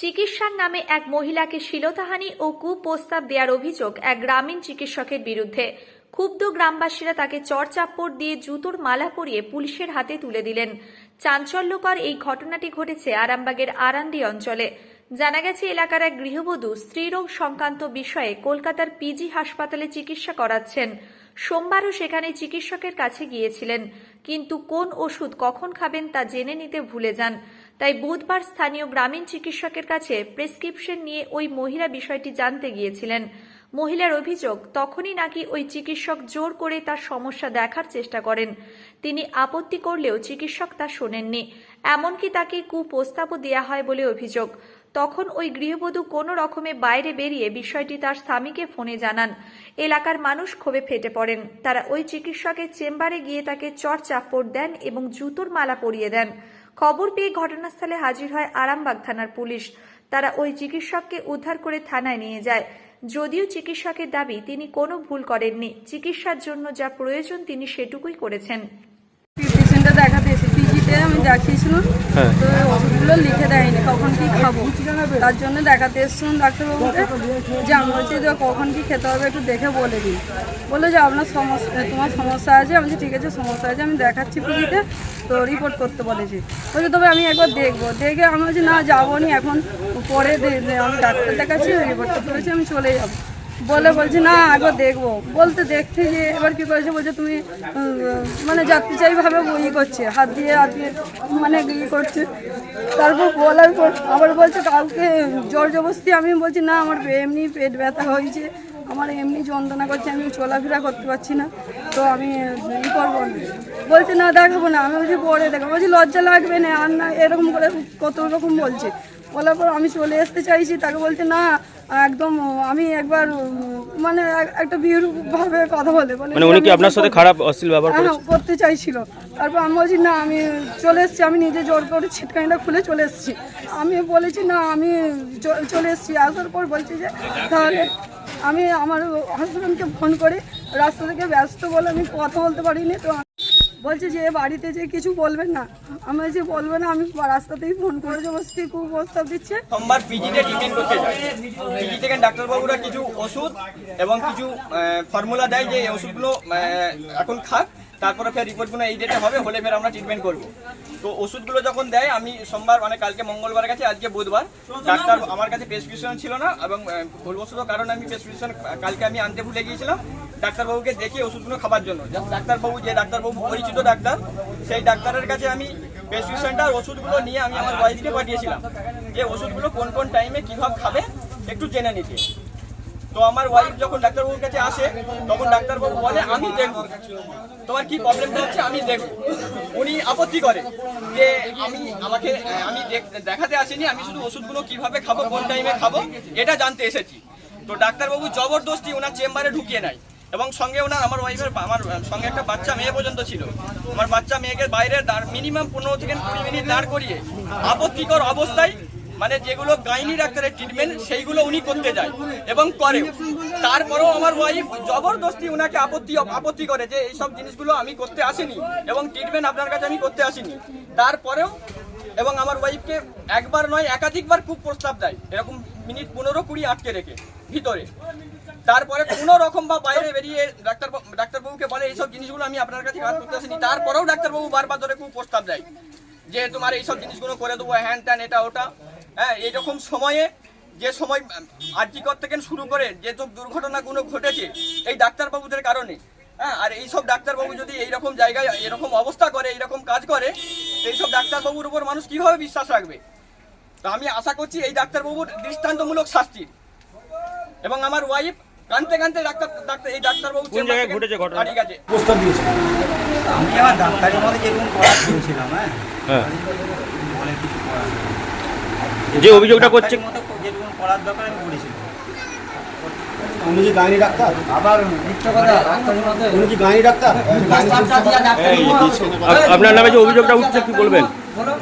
চিকিৎসার নামে এক মহিলাকে শিলতাহানি ও কুপ্রস্তাব দেওয়ার অভিযোগ এক গ্রামীণ চিকিৎসকের বিরুদ্ধে। ক্ষুব্ধ গ্রামবাসীরা তাকে চড়চাপ্পড় দিয়ে জুতোর মালা পরিয়ে পুলিশের হাতে তুলে দিলেন। চাঞ্চল্যকর এই ঘটনাটি ঘটেছে আরামবাগের আরান্ডি অঞ্চলে। জানা গেছে, এলাকার এক গৃহবধূ স্ত্রীরোগ সংক্রান্ত বিষয়ে কলকাতার পিজি হাসপাতালে চিকিৎসা করাচ্ছেন। সোমবারও সেখানে চিকিৎসকের কাছে গিয়েছিলেন। কিন্তু কোন ওষুধ কখন খাবেন তা জেনে নিতে ভুলে যান। তাই বুধবার স্থানীয় গ্রামীণ চিকিৎসকের কাছে প্রেসক্রিপশন নিয়ে ওই মহিলা বিষয়টি জানতে গিয়েছিলেন। মহিলার অভিযোগ, তখনই নাকি ওই চিকিৎসক জোর করে তার সমস্যা দেখার চেষ্টা করেন। তিনি আপত্তি করলেও চিকিৎসক তা শোনেননি। এমনকি তাকে কুপ্রস্তাবও দেওয়া হয় বলে অভিযোগ। তখন ওই গৃহবধূ কোনো রকমে বাইরে বেরিয়ে বিষয়টি তার স্বামীকে ফোনে জানান। এলাকার মানুষ ক্ষোভে ফেটে পড়েন। তারা ওই চিকিৎসকের চেম্বারে গিয়ে তাকে চর দেন এবং জুতোর মালা পরিয়ে দেন। খবর পেয়ে ঘটনাস্থলে হাজির হয় আরামবাগ থানার পুলিশ। তারা ওই চিকিৎসককে উদ্ধার করে থানায় নিয়ে যায়। যদিও চিকিৎসকের দাবি তিনি কোনো ভুল করেননি। চিকিৎসার জন্য যা প্রয়োজন তিনি সেটুকুই করেছেন। দেখাতে এসে আমি দেখিয়েছিলাম। হ্যাঁ। তো ওষুধগুলো লিখে দেয়নি কখন কি খাব। তার জন্য দেখাতে এসেছিলাম ডাক্তারবাবুকে যে আমি বলছি যে কখন কি খেতে হবে একটু দেখে বলে দিন বলল যে আপনার সমস্যা তোমার সমস্যা আছে? আমি ঠিক আছে সমস্যা আছে আমি দেখাচ্ছি পিজিতে তো রিপোর্ট করতে বলেছি। বলছি তবে আমি একবার দেখব। দেখে আমি বলছি না যাব নি এখন পরে আমি ডাক্তার দেখাচ্ছি রিপোর্ট করতে বলেছি আমি চলে যাব। বলে বলছি, না আগে দেখব। বলতে দেখতে যে এবার কি করেছে, বলছে, তুমি মানে যাত্রী চাই ভাবে ই করছে, হাত দিয়ে হাত দিয়ে মানে ইয়ে করছে। তারপর বলার পর আবার বলছে কাউকে জোর জবস্তি আমি বলছি, না, আমার এমনি পেট ব্যথা হয়েছে, আমার এমনি যন্ত্রণা করছে, আমি চলাফেরা করতে পারছি না, তো আমি ই করব বলছে, না, দেখাবো না। আমি বলছি, পরে দেখাবো। বলছি, লজ্জা লাগবে না, আর না, এরকম করে কত রকম বলছে। বলার পর আমি চলে আসতে চাইছি তাকে বলছে না একদম আমি একবার মানে এক- একটা ভাবে কথা বলে। মানে উনি কি আপনার সাথে খারাপ অশ্লীল ব্যবহার হ্যাঁ করেছে? করতে চাইছিল। তারপর আমি বলছি না আমি চলে এসেছি আমি নিজে জোর করে ছিটকানিটা খুলে চলে এসেছি। আমি বলেছি না আমি চলে এসেছি। আসার পর বলছি যে তাহলে আমি আমার হাজব্যান্ডকে ফোন করি রাস্তা থেকে ব্যস্ত বলে আমি কথা বলতে পারিনি তো বলছে যে বাড়িতে যে কিছু বলবেন না। আমি যে বলবে না, আমি রাস্তাতেই ফোন করে জবস্তি খুব প্রস্তাব দিচ্ছে। সোমবার পিজিতে ট্রিটমেন্ট করতে যায়। পিজি থেকে ডাক্তারবাবুরা কিছু ওষুধ এবং কিছু ফর্মুলা দেয় যে এই ওষুধগুলো এখন খাক, তারপরে ফের রিপোর্টগুলো এই ডেটে হবে, হলে ফের আমরা ট্রিটমেন্ট করব। তো ওষুধগুলো যখন দেয়, আমি সোমবার মানে কালকে মঙ্গলবার কাছে আজকে বুধবার। ডাক্তার আমার কাছে প্রেসক্রিপশন ছিল না, এবং ভুলবশত কারণে আমি প্রেসক্রিপশন কালকে আমি আনতে ভুলে গিয়েছিলাম। ডাক্তারবাবুকে দেখি ওষুধগুলো খাবার জন্য। ডাক্তারবাবু যে ডাক্তারবাবু পরিচিত ডাক্তার, সেই ডাক্তারের কাছে আমি প্রেসক্রিপশনটা ওষুধগুলো নিয়ে আমি আমার ওয়াইফকে পাঠিয়েছিলাম। যে ওষুধগুলো কোন কোন টাইমে কীভাবে খাবে একটু জেনে নিতে। তো আমার ওয়াইফ যখন ডাক্তারবাবুর কাছে আসে, তখন ডাক্তারবাবু বলে, আমি দেখব। তোমার কি প্রবলেমটা হচ্ছে? আমি দেখব। উনি আপত্তি করে যে, আমি, আমাকে, আমি দেখ- দেখাতে আসিনি। আমি শুধু ওষুধগুলো কীভাবে খাব, কোন টাইমে খাব, এটা জানতে এসেছি। তো ডাক্তারবাবু জবরদস্তি ওনার চেম্বারে ঢুকিয়ে নেয়। এবং সঙ্গে ওনার, আমার ওয়াইফের আমার সঙ্গে একটা বাচ্চা মেয়ে পর্যন্ত ছিল। আমার বাচ্চা মেয়েকে বাইরে মিনিমাম পনেরো থেকে কুড়ি মিনিট দাঁড় করিয়ে আপত্তিকর অবস্থায় মানে যেগুলো গাইনি ডাক্তারের ট্রিটমেন্ট সেইগুলো উনি করতে যায় এবং করে তারপরেও আমার ওয়াইফ জবরদস্তি ওনাকে আপত্তি আপত্তি করে যে এইসব জিনিসগুলো আমি করতে আসিনি এবং ট্রিটমেন্ট আপনার কাছে আমি করতে আসিনি। তারপরেও এবং আমার ওয়াইফকে একবার নয়, একাধিকবার খুব প্রস্তাব দেয়। এরকম মিনিট পনেরো কুড়ি আটকে রেখে। ভিতরে। তারপরে কোনো রকম বা বাইরে বেরিয়ে ডাক্তার ডাক্তারবাবুকে বলে, এইসব জিনিসগুলো আমি আপনার কাছে কাজ করতে আসিনি। তারপরেও ডাক্তারবাবু বারবার ধরে খুব প্রস্তাব দেয় যে, তোমার এইসব জিনিসগুলো করে দেবো, হ্যান ত্যান, এটা, ওটা। হ্যাঁ এইরকম সময়ে যে সময় আর্যিকর থেকে শুরু করে যেসব দুর্ঘটনাগুলো ঘটেছে এই ডাক্তারবাবুদের কারণে হ্যাঁ আর এইসব ডাক্তারবাবু যদি এইরকম জায়গায় এরকম অবস্থা করে, এইরকম কাজ করে, এইসব ডাক্তারবাবুর উপর মানুষ কীভাবে বিশ্বাস রাখবে? তো আমি আশা করছি এই ডাক্তারবাবুর দৃষ্টান্তমূলক শাস্তি এবং আমার ওয়াইফ কানতে কানতে ডাক্তার ডাক্তার এই ডাক্তারবাবু কোন জায়গায় ঘটেছে ঘটনা? ঠিক আছে প্রস্তাব দিয়েছে। আমি আমার ডাক্তারের মধ্যে যেরকম পড়া করেছিলাম হ্যাঁ? হ্যাঁ। বলে কিছু করার যে অভিযোগটা করছে যেরকম পড়ার দরকার আমি করেছিলাম উনি কি গাইনি ডাক্তার? আবার মিথ্যা কথা ডাক্তারের মধ্যে উনি কি গাইনি ডাক্তার? আপনার নামে যে অভিযোগটা উঠছে কি বলবেন? এটা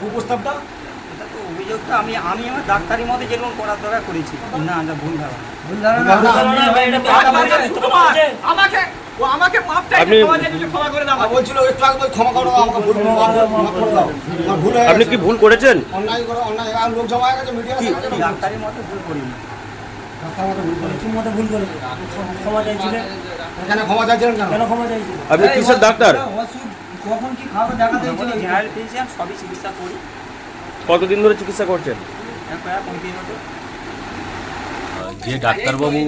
তো আমি আমি আমার ডাক্তারের মধ্যে যেরকম পড়ার দরকার করেছি। না এটা ভুল আমাকে ও আমাকে মাপ আপনি- ক্ষমা চাইছে, কিছু ক্ষমা করে দাও বলছিল একটু আগে ক্ষমা করো আমাকে ভুল মাফ মাফ করে দাও। ভুল আপনি কি ভুল করেছেন? অন্যায় করে অন্যায় আর লোক জমা হয়ে গেছে মিডিয়া ডাক্তারের মতো ভুল করিনি? কেন ক্ষমা চাইছিলেন কেন? আপনি কিসের ডাক্তার? কখন কি খাব দেখাতে জেনারেল সবই চিকিৎসা করি। কতদিন ধরে চিকিৎসা করছেন? বছর যে ডাক্তারবাবু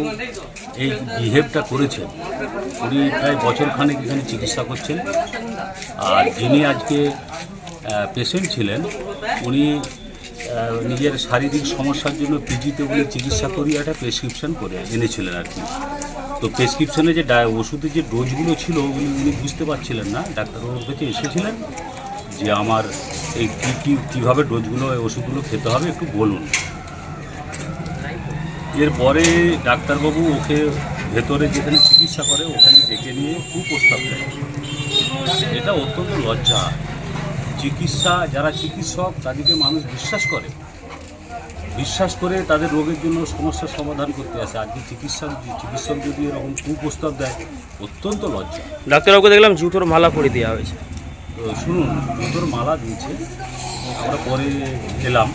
এই বিহেভটা করেছেন, উনি প্রায় বছরখানেক এখানে চিকিৎসা করছেন। আর যিনি আজকে পেশেন্ট ছিলেন, উনি নিজের শারীরিক সমস্যার জন্য পিজিতে উনি চিকিৎসা করিয়ে একটা প্রেসক্রিপশন করে এনেছিলেন আর কি। তো প্রেসক্রিপশনে যে ওষুধের যে ডোজগুলো ছিল, উনি উনি বুঝতে পারছিলেন না, ডাক্তারবাবুর কাছে এসেছিলেন যে আমার এই কী কী, কীভাবে ডোজগুলো, এই ওষুধগুলো খেতে হবে একটু বলুন। এরপরে ডাক্তারবাবু ওকে ভেতরে যেখানে চিকিৎসা করে, ওখানে ডেকে নিয়ে খুব কুপ্রস্তাব দেয়। এটা অত্যন্ত লজ্জা। চিকিৎসা, যারা চিকিৎসক, তাদেরকে মানুষ বিশ্বাস করে। বিশ্বাস করে তাদের রোগের জন্য সমস্যার সমাধান করতে আসে। আজকে চিকিৎসা, চিকিৎসক যদি এরকম কুপ্রস্তাব দেয়, অত্যন্ত লজ্জা। ডাক্তারবাবুকে দেখলাম জুতোর মালা করে দেওয়া হয়েছে। শুনুন জুতোর মালা দিয়েছে, আমরা পরে এলাম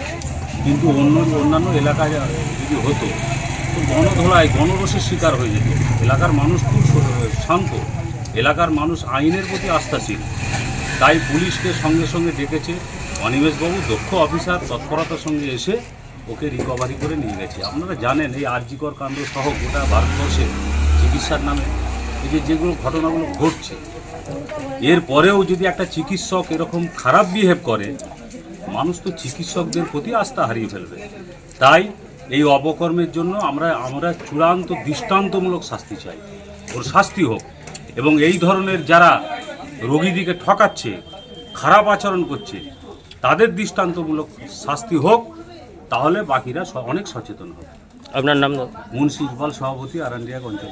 কিন্তু অন্য অন্যান্য এলাকায় যদি হতো, তো গণধোলায় গণরসের শিকার হয়ে যেত। এলাকার মানুষ খুব শান্ত। এলাকার মানুষ আইনের প্রতি আস্থাশীল। তাই পুলিশকে সঙ্গে সঙ্গে ডেকেছে অনিমেষবাবু, দক্ষ অফিসার, তৎপরতার সঙ্গে এসে ওকে রিকভারি করে নিয়ে গেছে। আপনারা জানেন, এই আরজিকর কাণ্ড সহ গোটা ভারতবর্ষে চিকিৎসার নামে এই যে যেগুলো ঘটনাগুলো ঘটছে এরপরেও যদি একটা চিকিৎসক এরকম খারাপ বিহেভ করে মানুষ তো চিকিৎসকদের প্রতি আস্থা হারিয়ে ফেলবে। তাই এই অপকর্মের জন্য আমরা আমরা চূড়ান্ত দৃষ্টান্তমূলক শাস্তি চাই। ওর শাস্তি হোক। এবং এই ধরনের যারা রোগীদিকে ঠকাচ্ছে খারাপ আচরণ করছে তাদের দৃষ্টান্তমূলক শাস্তি হোক তাহলে বাকিরা অনেক সচেতন হবে। আপনার নাম। মুন্সি ইকবাল সভাপতি আরান্ডিয়া অঞ্চল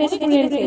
রেস্টুরেন্টে